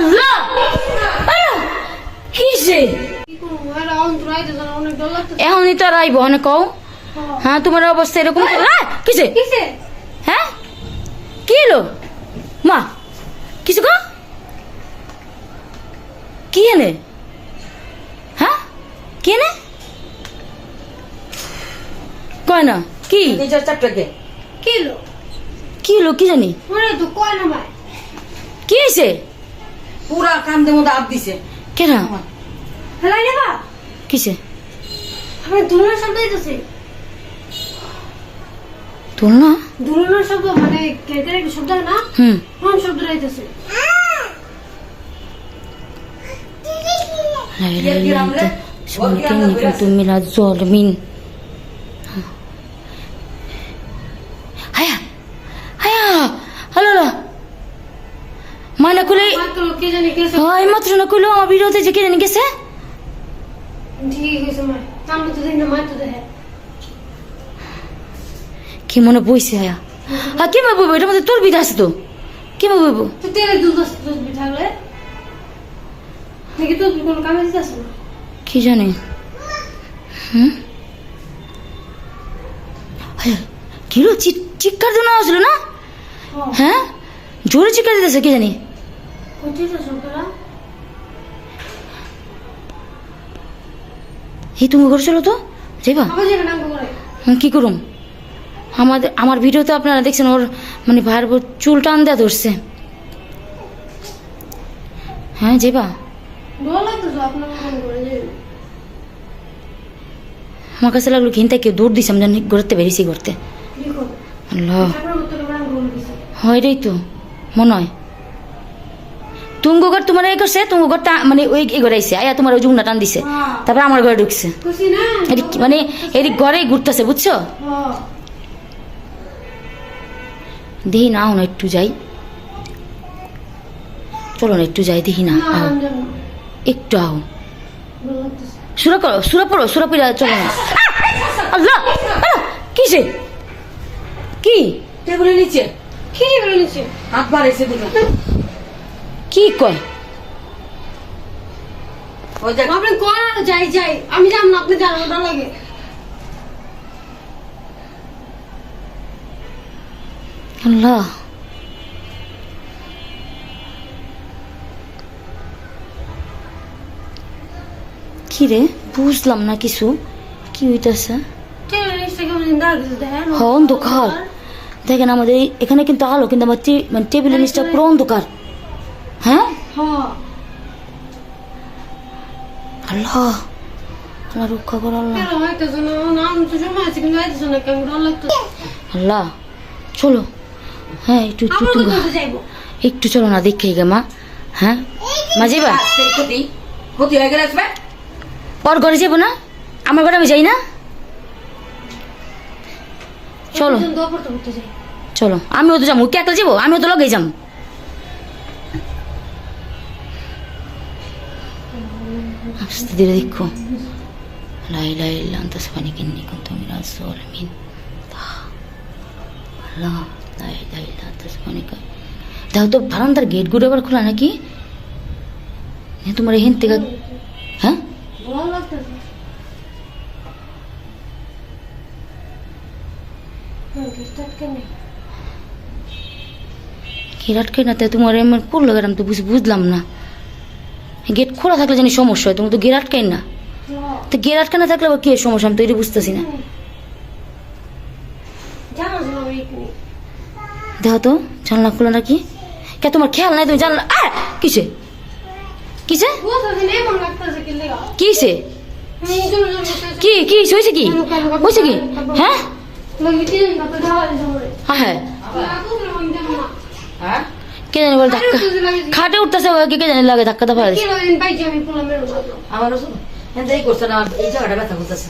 আল্লাহ কিসে কি অনেক এখনই তো আর আইব হনে কও? হ্যাঁ তোমার অবস্থা এরকম কিসে হ্যাঁ? কি এলো মা কিছু গো? কি এনে? হ্যাঁ? কি এনে? কয় না কি? নিজের চাপটাকে। কি লো কি এলো কি জানি? তো কয় না ভাই কি হয়েছে পুরা কান্দে মধ্যে আপ দিছে কেনা হেলাই নেবা কিসে আমি দুলনার শব্দ হইতেছে তোল না দুলনার শব্দ মানে কেকের একটা শব্দ হয় না হুম কোন শব্দ হইতেছে لا إله إلا أنت سبحانك إني كنت من الظالمين মা না কইলে মাত্র না আমার যে কে জানি কেছে কি মনে বইছে আয়া হ্যাঁ কে বাবু এটা মধ্যে তোর বিধা আছে তো। কে বাবু বইবো তেলে দুধ দুধ কি জানি। হুম? কি চিৎকার আসলো না হ্যাঁ? জোরে চিৎকার দিতেছে কি জানি? এই তুমি করে তো করে হুম, কি করুম? আমাদের আমার ভিডিওতে আপনারা দেখছেন ওর মানে ভাইয়ের চুল টান দেওয়া ধরছে। হ্যাঁ যাইবা? ডর লাগতেছে আপনার মনে করে যে আমার কাছে লাগল ঘিনতে কেউ দৌড় দিছে আমি জানি ঘুরতে বেরিয়েছি ঘুরতে। হয় এটাই তো। মনে হয় তুঙ্গগর তোমার এই করছে তুঙ্গগর টা মানে ওই এই ঘরে আইছে আয়া তোমার ওই জুংনা টান দিছে। তারপরে আমার ঘরে ঢুকছে। মানে এদিক ঘরেই ঘুরতেছে বুঝছ দেখি না না একটু যাই। চলো না একটু যাই দেখি না আও একটু আও সুরা করো সুরা পড়ো সুরা পড়া চলো না। আল্লাহ, কিসে কি? টেবিলের নিচে। কি বলে হাত বাড়াইছে দুটো কি কয়? ওই দেখ আপনি যাই যাই। আমি জান না আপনি জানেন ওটা লাগে। আল্লাহ। কি রে? বুঝলাম না কিছু। কি হইতাছে? দেখেন হ অন্ধকার। দেখেন আমাদের এখানে কিন্তু আলো কিন্তু আমার মানে টেবিলের নিচটা পুরো অন্ধকার। হ্যাঁ? আল্লাহ আল্লাহ রক্ষা কর আল্লাহ। আল্লাহ চলো। হ্যাঁ একটু একটু একটু চলো না দেখে গে মা। হ্যাঁ? মা আসবে? ওর ঘরে যাব না? আমার ঘরে আমি যাই না? চলো। চলো। আমিও তো যাব। কে একলা যাব? আমিও তো লগে আস্তে ধীরে দেখো। লাই লাই লান্তা সবানি কিন্নি কুন তুমি আল্লাহ লাই লাই লান্তা সবানি কা দাও তো বারান্দার গেটগুলো আবার খোলা নাকি? তোমার এখান থেকে হ্যাঁ? লাগতেছে আটকে না তাই তোমার এমন পড়ল গেলাম তো বুঝ- বুঝলাম না। গেট খোলা থাকলে জানি সমস্যা হয় তুমি তো গেট আটকাই না। তো গেট আটকানো থাকলে আবার কি সমস্যা? আমি তো এটা বুঝতেছি না। দেখো তো জানলা খোলা নাকি? কে তোমার খেয়াল নাই তুমি জানলা আহ! কিসে? কিসে? কি কিসে। কি কি হয়েছে কি? হয়েছে কি? হ্যাঁ? হ্যাঁ হ্যাঁ। হ্যাঁ কে জানি বলে ধাক্কা। খাটে উঠতেছে ওকে কে জানি লাগে ধাক্কাটা পারে। আমারও হ্যাঁ এই জায়গাটা ব্যথা করতেছে